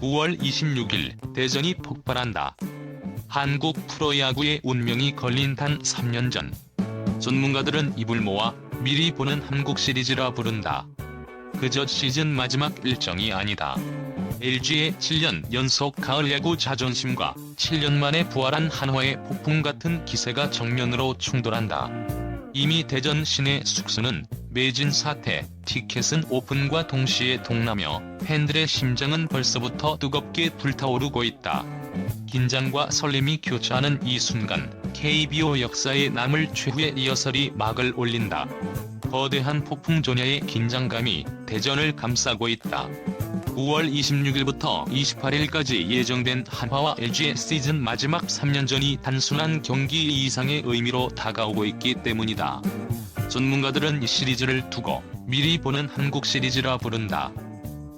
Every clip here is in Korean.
9월 26일 대전이 폭발한다. 한국 프로야구의 운명이 걸린 단 3년 전. 전문가들은 입을 모아 미리 보는 한국 시리즈라 부른다. 그저 시즌 마지막 일정이 아니다. LG의 7년 연속 가을 야구 자존심과 7년 만에 부활한 한화의 폭풍 같은 기세가 정면으로 충돌한다. 이미 대전 시내 숙소는 매진 사태, 티켓은 오픈과 동시에 동나며 팬들의 심장은 벌써부터 뜨겁게 불타오르고 있다. 긴장과 설렘이 교차하는 이 순간 KBO 역사에 남을 최후의 리허설이 막을 올린다. 거대한 폭풍 조냐의 긴장감이 대전을 감싸고 있다. 9월 26일부터 28일까지 예정된 한화와 LG의 시즌 마지막 3년전이 단순한 경기 이상의 의미로 다가오고 있기 때문이다. 전문가들은 이 시리즈를 두고 미리 보는 한국 시리즈라 부른다.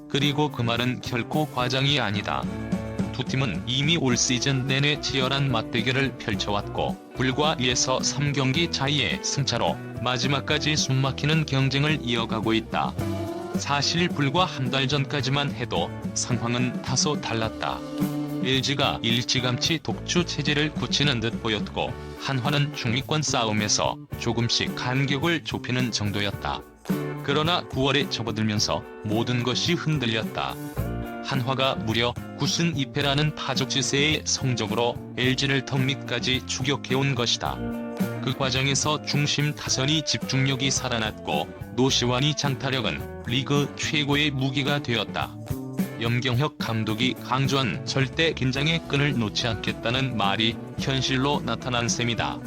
그리고 그 말은 결코 과장이 아니다. 두 팀은 이미 올 시즌 내내 치열한 맞대결을 펼쳐왔고 불과 2에서 3경기 차이의 승차로 마지막까지 숨막히는 경쟁을 이어가고 있다. 사실 불과 한 달 전까지만 해도 상황은 다소 달랐다. LG가 일찌감치 독주 체제를 굳히는 듯 보였고 한화는 중위권 싸움에서 조금씩 간격을 좁히는 정도였다. 그러나 9월에 접어들면서 모든 것이 흔들렸다. 한화가 무려 9승 2패라는 파죽지세의 성적으로 LG를 턱 밑까지 추격해온 것이다. 그 과정에서 중심 타선이 집중력이 살아났고 노시환이 장타력은 리그 최고의 무기가 되었다. 염경혁 감독이 강조한 절대 긴장의 끈을 놓지 않겠다는 말이 현실로 나타난 셈이다.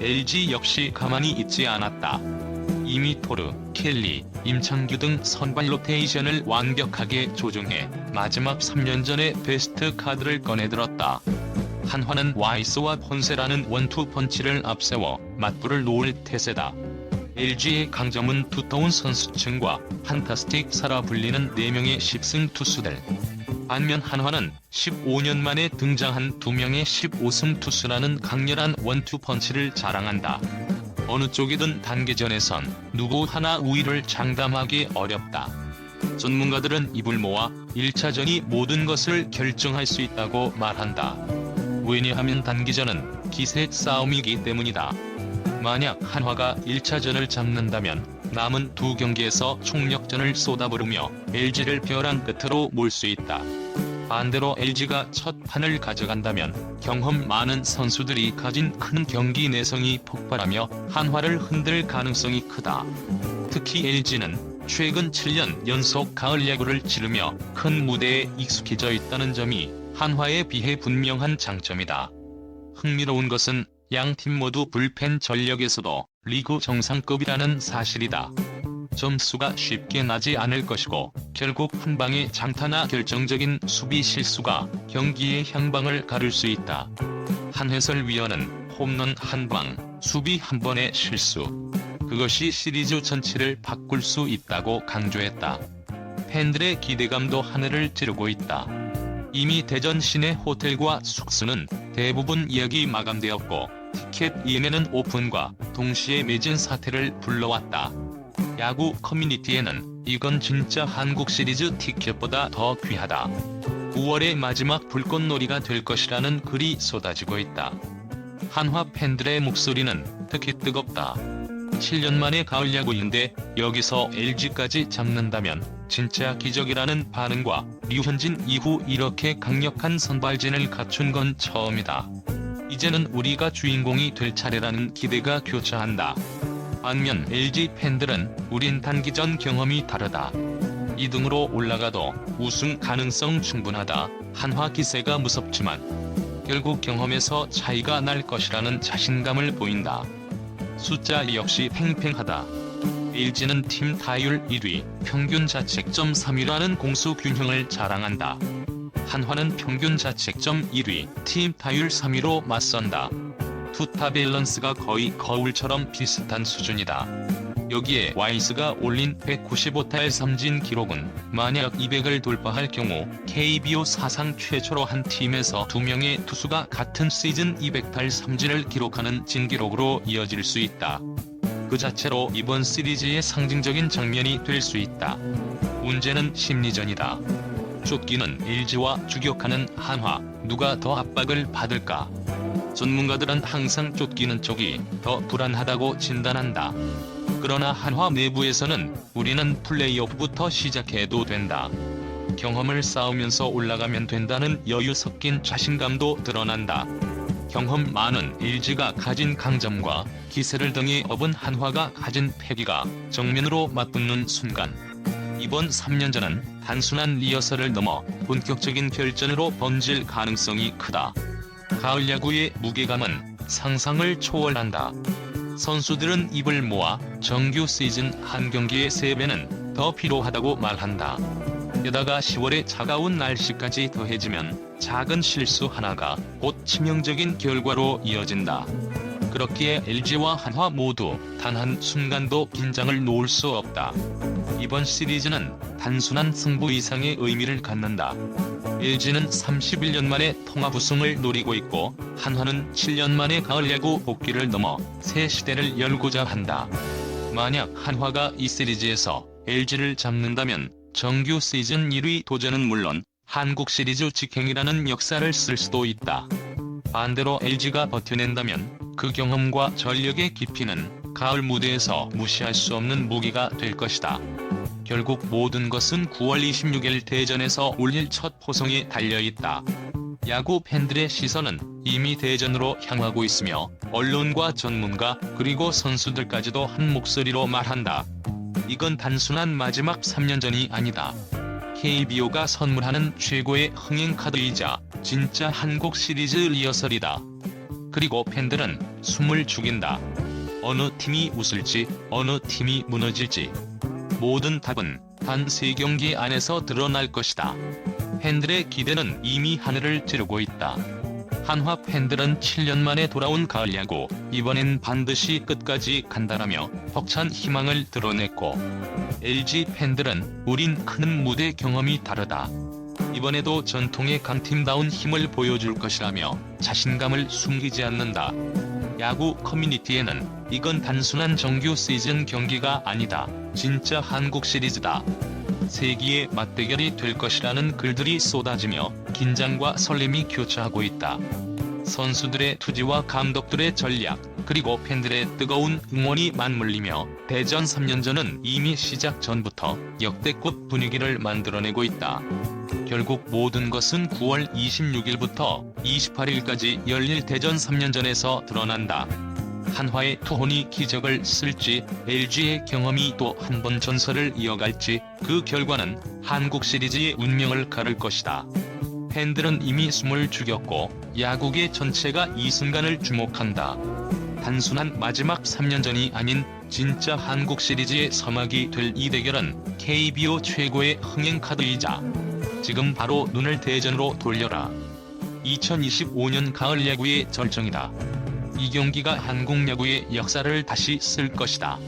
LG 역시 가만히 있지 않았다. 이미 토르, 켈리, 임창규 등 선발 로테이션을 완벽하게 조정해 마지막 3년 전의 베스트 카드를 꺼내들었다. 한화는 와이스와 폰세라는 원투 펀치를 앞세워 맞불을 놓을 태세다. LG의 강점은 두터운 선수층과 판타스틱 사라 불리는 4명의 10승 투수들. 반면 한화는 15년 만에 등장한 2명의 15승 투수라는 강렬한 원투 펀치를 자랑한다. 어느 쪽이든 단계전에선 누구 하나 우위를 장담하기 어렵다. 전문가들은 입을 모아 1차전이 모든 것을 결정할 수 있다고 말한다. 왜냐하면 단기전은 기세 싸움이기 때문이다. 만약 한화가 1차전을 잡는다면 남은 두 경기에서 총력전을 쏟아부으며 LG를 벼랑 끝으로 몰 수 있다. 반대로 LG가 첫 판을 가져간다면 경험 많은 선수들이 가진 큰 경기 내성이 폭발하며 한화를 흔들 가능성이 크다. 특히 LG는 최근 7년 연속 가을 야구를 치르며 큰 무대에 익숙해져 있다는 점이 한화에 비해 분명한 장점이다. 흥미로운 것은 양 팀 모두 불펜 전력에서도 리그 정상급이라는 사실이다. 점수가 쉽게 나지 않을 것이고 결국 한 방의 장타나 결정적인 수비 실수가 경기의 향방을 가를 수 있다. 한 해설위원은 홈런 한 방, 수비 한 번의 실수. 그것이 시리즈 전체를 바꿀 수 있다고 강조했다. 팬들의 기대감도 하늘을 찌르고 있다. 이미 대전 시내 호텔과 숙소는 대부분 예약이 마감되었고 티켓 이메는 오픈과 동시에 매진 사태를 불러왔다. 야구 커뮤니티에는 이건 진짜 한국 시리즈 티켓보다 더 귀하다. 9월의 마지막 불꽃놀이가 될 것이라는 글이 쏟아지고 있다. 한화 팬들의 목소리는 특히 뜨겁다. 7년 만에 가을 야구인데 여기서 LG까지 잡는다면 진짜 기적이라는 반응과 류현진 이후 이렇게 강력한 선발진을 갖춘 건 처음이다. 이제는 우리가 주인공이 될 차례라는 기대가 교차한다. 반면 LG 팬들은 우린 단기전 경험이 다르다. 2등으로 올라가도 우승 가능성 충분하다. 한화 기세가 무섭지만 결국 경험에서 차이가 날 것이라는 자신감을 보인다. 숫자 역시 팽팽하다. LG는 팀 타율 1위, 평균 자책점 3위라는 공수 균형을 자랑한다. 한화는 평균 자책점 1위, 팀 타율 3위로 맞선다. 투타 밸런스가 거의 거울처럼 비슷한 수준이다. 여기에 와이스가 올린 195타의 삼진 기록은 만약 200을 돌파할 경우 KBO 사상 최초로 한 팀에서 두 명의 투수가 같은 시즌 200타 삼진을 기록하는 진기록으로 이어질 수 있다. 그 자체로 이번 시리즈의 상징적인 장면이 될 수 있다. 문제는 심리전이다. 쫓기는 LG와 추격하는 한화 누가 더 압박을 받을까? 전문가들은 항상 쫓기는 쪽이 더 불안하다고 진단한다. 그러나 한화 내부에서는 우리는 플레이오프부터 시작해도 된다. 경험을 쌓으면서 올라가면 된다는 여유 섞인 자신감도 드러난다. 경험 많은 LG가 가진 강점과 기세를 등에 업은 한화가 가진 패기가 정면으로 맞붙는 순간 이번 3년전은 단순한 리허설을 넘어 본격적인 결전으로 번질 가능성이 크다. 가을 야구의 무게감은 상상을 초월한다. 선수들은 입을 모아 정규 시즌 한 경기의 3배는 더 필요하다고 말한다. 게다가 10월의 차가운 날씨까지 더해지면 작은 실수 하나가 곧 치명적인 결과로 이어진다. 그렇기에 LG와 한화 모두 단 한 순간도 긴장을 놓을 수 없다. 이번 시리즈는 단순한 승부 이상의 의미를 갖는다. LG는 31년 만에 통합 우승을 노리고 있고 한화는 7년 만에 가을 야구 복귀를 넘어 새 시대를 열고자 한다. 만약 한화가 이 시리즈에서 LG를 잡는다면 정규 시즌 1위 도전은 물론 한국 시리즈 직행이라는 역사를 쓸 수도 있다. 반대로 LG가 버텨낸다면 그 경험과 전력의 깊이는 가을 무대에서 무시할 수 없는 무기가 될 것이다. 결국 모든 것은 9월 26일 대전에서 올릴 첫 포성에 달려있다. 야구 팬들의 시선은 이미 대전으로 향하고 있으며 언론과 전문가 그리고 선수들까지도 한 목소리로 말한다. 이건 단순한 마지막 3년 전이 아니다. KBO가 선물하는 최고의 흥행 카드이자 진짜 한국 시리즈 리허설이다. 그리고 팬들은 숨을 죽인다. 어느 팀이 웃을지 어느 팀이 무너질지 모든 답은 단 세 경기 안에서 드러날 것이다. 팬들의 기대는 이미 하늘을 찌르고 있다. 한화 팬들은 7년 만에 돌아온 가을 야구, 이번엔 반드시 끝까지 간다라며 벅찬 희망을 드러냈고, LG 팬들은 우린 큰 무대 경험이 다르다. 이번에도 전통의 강팀다운 힘을 보여줄 것이라며 자신감을 숨기지 않는다. 야구 커뮤니티에는 이건 단순한 정규 시즌 경기가 아니다. 진짜 한국 시리즈다. 세기의 맞대결이 될 것이라는 글들이 쏟아지며 긴장과 설렘이 교차하고 있다. 선수들의 투지와 감독들의 전략, 그리고 팬들의 뜨거운 응원이 맞물리며 대전 3년 전은 이미 시작 전부터 역대급 분위기를 만들어내고 있다. 결국 모든 것은 9월 26일부터 28일까지 열릴 대전 3년전에서 드러난다. 한화의 투혼이 기적을 쓸지 LG의 경험이 또 한 번 전설을 이어갈지 그 결과는 한국 시리즈의 운명을 가를 것이다. 팬들은 이미 숨을 죽였고 야구계 전체가 이 순간을 주목한다. 단순한 마지막 3년전이 아닌 진짜 한국 시리즈의 서막이 될 이 대결은 KBO 최고의 흥행 카드이자 지금 바로 눈을 대전으로 돌려라. 2025년 가을 야구의 절정이다. 이 경기가 한국 야구의 역사를 다시 쓸 것이다.